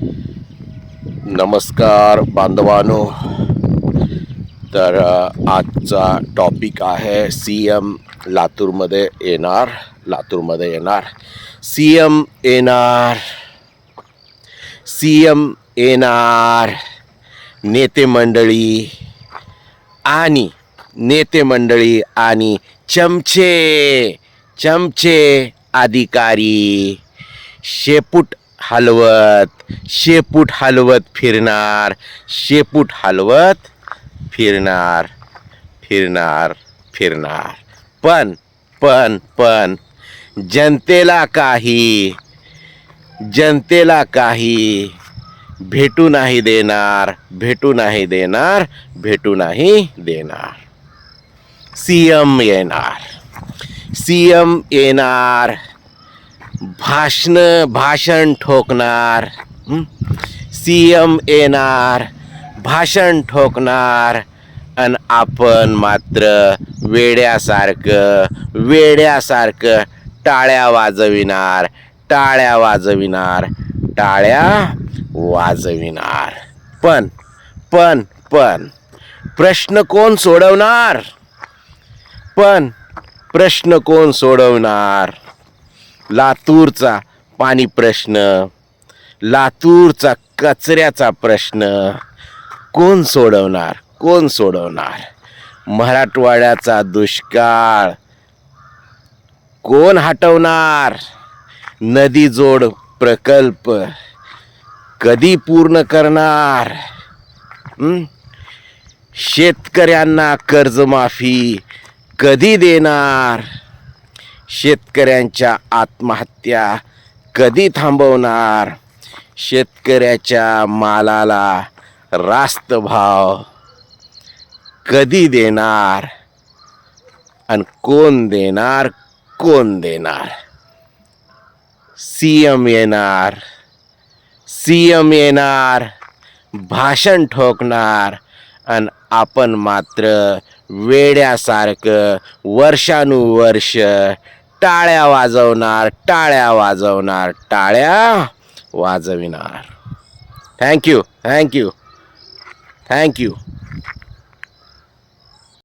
नमस्कार बांधवानो। तर आजचा टॉपिक आहे सी एम लातूरमध्ये येणार लातूरमध्ये येणार. सी एम येणार. सी एम येणार. नेते मंडळी आणि नेते मंडळी आणि चमचे चमचे अधिकारी. शेपूट हलवत शेपूट हलवत फिरणार शेपूट हलवत फिरणार फिरणार फिरणार. पण पण पण जनतेला काही जनतेला काही भेटू नाही देणार भेटू नाही देणार भेटू नाही देणार. सी एम येणार. सी एम येणार. भाषण भाषण ठोकणार. सी एम येणार भाषण ठोकणार. आणि आपण मात्र वेड्यासारखं वेड्यासारखं टाळ्या वाजविणार टाळ्या वाजविणार टाळ्या वाजविणार. पण पण पण प्रश्न कोण सोडवणार? पण प्रश्न कोण सोडवणार? लातूरचा पाणी प्रश्न लातूरचा कचऱ्याचा प्रश्न. कोण सोडवणार? कोण सोडवणार? मराठवाड्याचा दुष्काळ. कोण हटवणार? नदी जोड प्रकल्प कधी पूर्ण करणार? शेतकऱ्यांना कर्जमाफी कधी देणार? शेतकऱ्यांच्या आत्महत्या कधी थांबवणार? शेतकऱ्याच्या मालाला रास्त भाव कधी देणार? आणि कोण देणार कोण देणार? सी एम येणार सी एम येणार भाषण ठोकणार आणि आपण मात्र वेड्यासारखं वर्षानुवर्ष टाळ्या वाजवणार टाळ्या वाजवणार टाळ्या वाजविणार. Thank you thank you thank you